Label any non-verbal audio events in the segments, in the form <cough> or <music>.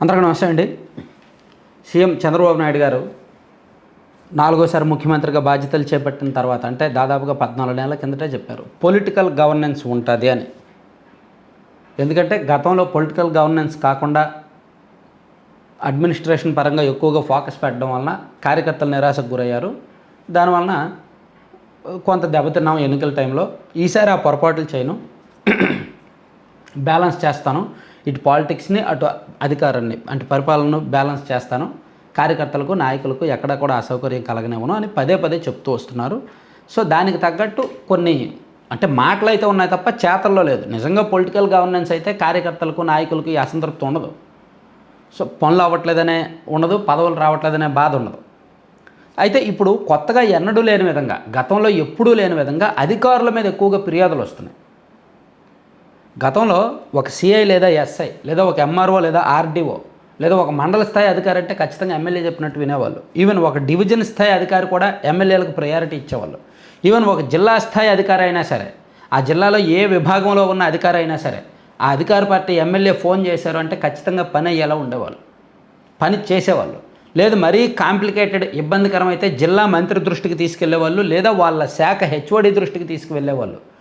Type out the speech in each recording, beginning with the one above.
అందరికీ నమస్తే అండి. సీఎం చంద్రబాబు నాయుడు గారు నాలుగోసారి ముఖ్యమంత్రిగా బాధ్యతలు చేపట్టిన తర్వాత అంటే దాదాపుగా పద్నాలుగు నెలల కిందటే చెప్పారు పొలిటికల్ గవర్నెన్స్ ఉంటుంది అని. ఎందుకంటే గతంలో పొలిటికల్ గవర్నెన్స్ కాకుండా అడ్మినిస్ట్రేషన్ పరంగా ఎక్కువగా ఫోకస్ పెట్టడం వలన కార్యకర్తలు నిరాశకు గురయ్యారు. దానివలన కొంత దెబ్బతిన్నాం ఎన్నికల టైంలో. ఈసారి ఆ పొరపాట్లు చేయను. <clears throat> బ్యాలెన్స్ చేస్తాను. ఇటు పాలిటిక్స్ని అటు అధికారాన్ని అంటే పరిపాలనను బ్యాలెన్స్ చేస్తాను. కార్యకర్తలకు నాయకులకు ఎక్కడ కూడా అసౌకర్యం కలగనివ్వను అని పదే పదే చెప్తూ వస్తున్నారు. సో దానికి తగ్గట్టు కొన్ని అంటే మాటలు అయితే ఉన్నాయి తప్ప చేతల్లో లేదు. నిజంగా పొలిటికల్ గవర్నెన్స్ అయితే కార్యకర్తలకు నాయకులకు ఈ అసంతృప్తి ఉండదు. సో పనులు అవ్వట్లేదనే ఉండదు పదవులు రావట్లేదనే బాధ ఉండదు. అయితే ఇప్పుడు కొత్తగా ఎన్నడూ లేని విధంగా గతంలో ఎప్పుడూ లేని విధంగా అధికారుల మీద ఎక్కువగా ఫిర్యాదులు వస్తున్నాయి. గతంలో ఒక సిఐ లేదా ఎస్ఐ లేదా ఒక ఎంఆర్ఓ లేదా ఆర్డీఓ లేదా ఒక మండల స్థాయి అధికారి అంటే ఖచ్చితంగా ఎమ్మెల్యే చెప్పినట్టు వినేవాళ్ళు. ఈవెన్ ఒక డివిజన్ స్థాయి అధికారి కూడా ఎమ్మెల్యేలకు ప్రయారిటీ ఇచ్చేవాళ్ళు. ఈవెన్ ఒక జిల్లా స్థాయి అధికారి అయినా సరే ఆ జిల్లాలో ఏ విభాగంలో ఉన్న అధికారి అయినా సరే ఆ అధికార పార్టీ ఎమ్మెల్యే ఫోన్ చేశారు అంటే ఖచ్చితంగా పని అయ్యేలా ఉండేవాళ్ళు. పని చేసేవాళ్ళు. లేదు మరీ కాంప్లికేటెడ్ ఇబ్బందికరమైతే జిల్లా మంత్రి దృష్టికి తీసుకెళ్ళేవాళ్ళు లేదా వాళ్ళ శాఖ హెచ్ఓడి దృష్టికి తీసుకువెళ్ళేవాళ్ళు.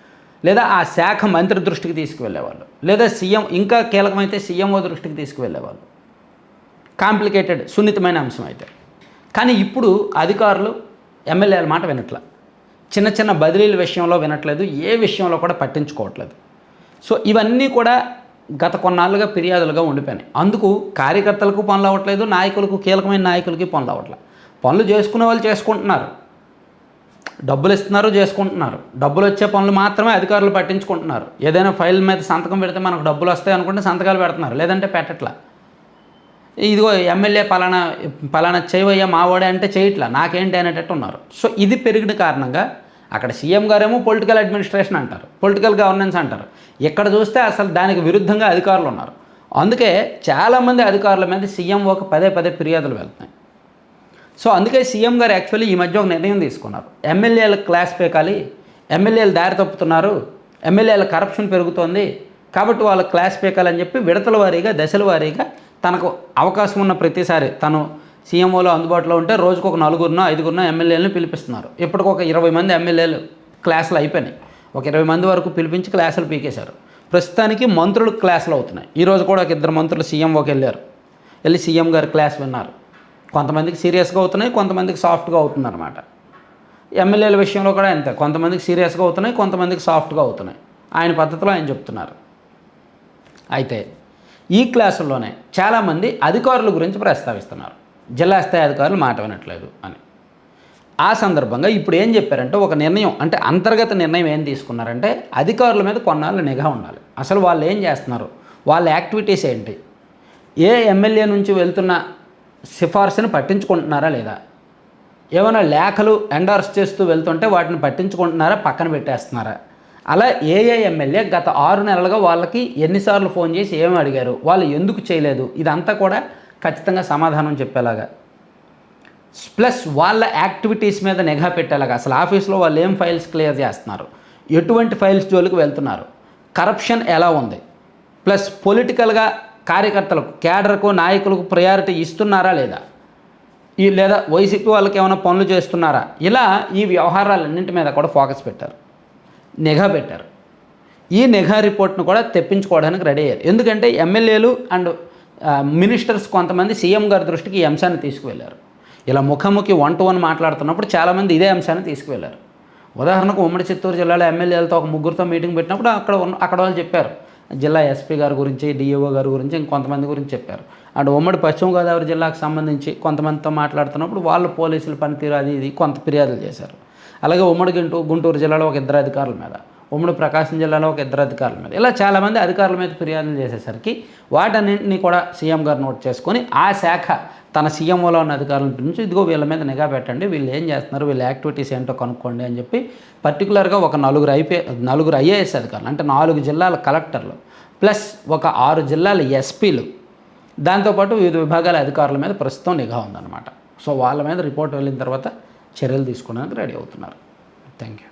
లేదా ఆ శాఖ మంత్రి దృష్టికి తీసుకువెళ్ళేవాళ్ళు లేదా సీఎం ఇంకా కీలకమైతే సీఎంఓ దృష్టికి తీసుకువెళ్ళేవాళ్ళు. కాంప్లికేటెడ్ సున్నితమైన అంశం అయితే. కానీ ఇప్పుడు అధికారులు ఎమ్మెల్యేల మాట వినట్ల. చిన్న చిన్న బదిలీల విషయంలో వినట్లేదు ఏ విషయంలో కూడా పట్టించుకోవట్లేదు. సో ఇవన్నీ కూడా గత కొన్నాళ్ళుగా ఫిర్యాదులుగా ఉండిపోయినాయి. అందుకు కార్యకర్తలకు పనులు అవ్వట్లేదు నాయకులకు కీలకమైన నాయకులకి పనులు అవ్వట్లేదు పనులు చేసుకునే వాళ్ళు చేసుకుంటున్నారు. డబ్బులు ఇస్తున్నారు చేసుకుంటున్నారు. డబ్బులు వచ్చే పనులు మాత్రమే అధికారులు పట్టించుకుంటున్నారు. ఏదైనా ఫైల్ మీద సంతకం పెడితే మనకు డబ్బులు వస్తాయి అనుకుంటే సంతకాలు పెడుతున్నారు లేదంటే పెట్టట్లా. ఇదిగో ఎమ్మెల్యే పలానా పలానా చేయవయ్యా మావాడే అంటే చేయట్లా నాకేంటి అనేటట్టు ఉన్నారు. సో ఇది పెరిగిన కారణంగా అక్కడ సీఎం గారేమో పొలిటికల్ అడ్మినిస్ట్రేషన్ అంటారు పొలిటికల్ గవర్నెన్స్ అంటారు. ఇక్కడ చూస్తే అసలు దానికి విరుద్ధంగా అధికారులు ఉన్నారు. అందుకే చాలామంది అధికారుల మీద సీఎం ఒక పదే పదే ఫిర్యాదులు వెళ్తున్నాయి. సో అందుకే సీఎం గారు యాక్చువల్లీ ఈ మధ్య ఒక నిర్ణయం తీసుకున్నారు. ఎమ్మెల్యేలకు క్లాస్ పేకాలి ఎమ్మెల్యేలు దారి తప్పుతున్నారు ఎమ్మెల్యేల కరప్షన్ పెరుగుతోంది కాబట్టి వాళ్ళకి క్లాస్ పేకాలని చెప్పి విడతల వారీగా దశల వారీగా తనకు అవకాశం ఉన్న ప్రతిసారి తను సీఎంఓలో అందుబాటులో ఉంటే రోజుకు ఒక నలుగురున ఐదుగురున ఎమ్మెల్యేలను పిలిపిస్తున్నారు. ఇప్పటికి ఒక ఇరవై మంది ఎమ్మెల్యేలు క్లాసులు అయిపోయినాయి. ఒక ఇరవై మంది వరకు పిలిపించి క్లాసులు పీకేశారు. ప్రస్తుతానికి మంత్రులు క్లాసులు అవుతున్నాయి. ఈరోజు కూడా ఒక ఇద్దరు మంత్రులు సీఎంఓకి వెళ్ళారు. వెళ్ళి సీఎం గారు క్లాస్ విన్నారు. కొంతమందికి సీరియస్గా అవుతున్నాయి కొంతమందికి సాఫ్ట్గా అవుతుంది అనమాట ఎమ్మెల్యేల విషయంలో కూడా అంతే కొంతమందికి సీరియస్గా అవుతున్నాయి కొంతమందికి సాఫ్ట్గా అవుతున్నాయి. ఆయన పద్ధతిలో ఆయన చెప్తున్నారు. అయితే ఈ క్లాసుల్లోనే చాలామంది అధికారుల గురించి ప్రస్తావిస్తున్నారు. జిల్లా స్థాయి అధికారులు మాట వినట్లేదు అని. ఆ సందర్భంగా ఇప్పుడు ఏం చెప్పారంటే ఒక నిర్ణయం అంటే అంతర్గత నిర్ణయం ఏం తీసుకున్నారంటే అధికారుల మీద కొన్నాళ్ళు నిఘా ఉండాలి. అసలు వాళ్ళు ఏం చేస్తున్నారు? వాళ్ళ యాక్టివిటీస్ ఏంటి? ఏ ఎమ్మెల్యే నుంచి వెళ్తున్న సిఫార్సుని పట్టించుకుంటున్నారా లేదా? ఏమైనా లేఖలు ఎండార్స్ చేస్తూ వెళ్తుంటే వాటిని పట్టించుకుంటున్నారా? పక్కన పెట్టేస్తున్నారా? అలా ఏఏ ఎమ్మెల్యే గత ఆరు నెలలుగా వాళ్ళకి ఎన్నిసార్లు ఫోన్ చేసి ఏమి అడిగారు? వాళ్ళు ఎందుకు చేయలేదు? ఇదంతా కూడా ఖచ్చితంగా సమాధానం చెప్పేలాగా. ప్లస్ వాళ్ళ యాక్టివిటీస్ మీద నిఘా పెట్టేలాగా. అసలు ఆఫీస్లో వాళ్ళు ఏం ఫైల్స్ క్లియర్ చేస్తున్నారు? ఎటువంటి ఫైల్స్ జోలికి వెళ్తున్నారు? కరప్షన్ ఎలా ఉంది? ప్లస్ పొలిటికల్గా కార్యకర్తలకు కేడర్కు నాయకులకు ప్రయారిటీ ఇస్తున్నారా లేదా? ఈ లేదా వైసీపీ వాళ్ళకి ఏమైనా పనులు చేస్తున్నారా? ఇలా ఈ వ్యవహారాలన్నింటి మీద కూడా ఫోకస్ పెట్టారు. నిఘా పెట్టారు. ఈ నిఘా రిపోర్ట్ను కూడా తెప్పించుకోవడానికి రెడీ అయ్యారు. ఎందుకంటే ఎమ్మెల్యేలు అండ్ మినిస్టర్స్ కొంతమంది సీఎం గారి దృష్టికి ఈ అంశాన్ని తీసుకువెళ్ళారు ఇలా ముఖాముఖి వన్ టు వన్ మాట్లాడుతున్నప్పుడు చాలామంది ఇదే అంశాన్ని తీసుకువెళ్ళారు ఉదాహరణకు ఉమ్మడి చిత్తూరు జిల్లాలో ఎమ్మెల్యేలతో ఒక ముగ్గురితో మీటింగ్ పెట్టినప్పుడు అక్కడ అక్కడ వాళ్ళు చెప్పారు జిల్లా ఎస్పీ గారి గురించి డిఓ గారి గురించి ఇంకొంతమంది గురించి చెప్పారు. అండ్ ఉమ్మడి పశ్చిమ గోదావరి జిల్లాకు సంబంధించి కొంతమందితో మాట్లాడుతున్నప్పుడు వాళ్ళు పోలీసుల పనితీరు అది ఇది కొంత ఫిర్యాదులు చేశారు. అలాగే ఉమ్మడి గుంటూరు జిల్లాలో ఒక ఇద్దరు అధికారుల మీద. ఉమ్మడి ప్రకాశం జిల్లాలో ఒక ఇద్దరు అధికారుల మీద. ఇలా చాలామంది అధికారుల మీద ఫిర్యాదులు చేసేసరికి వాటన్నింటినీ కూడా సీఎం గారు నోట్ చేసుకొని ఆ శాఖ తన సీఎంఓలో ఉన్న అధికారుల నుంచి ఇదిగో వీళ్ళ మీద నిఘా పెట్టండి వీళ్ళు ఏం చేస్తున్నారు వీళ్ళ యాక్టివిటీస్ ఏంటో కనుక్కోండి అని చెప్పి పర్టికులర్గా ఒక నలుగురు ఐపీ నలుగురు ఐఏఎస్ అధికారులు అంటే నాలుగు జిల్లాల కలెక్టర్లు ప్లస్ ఒక ఆరు జిల్లాల ఎస్పీలు దాంతోపాటు వివిధ విభాగాల అధికారుల మీద ప్రస్తుతం నిఘా ఉందన్నమాట. సో వాళ్ళ మీద రిపోర్ట్ వెళ్ళిన తర్వాత చర్యలు తీసుకోవడానికి రెడీ అవుతున్నారు. Thank you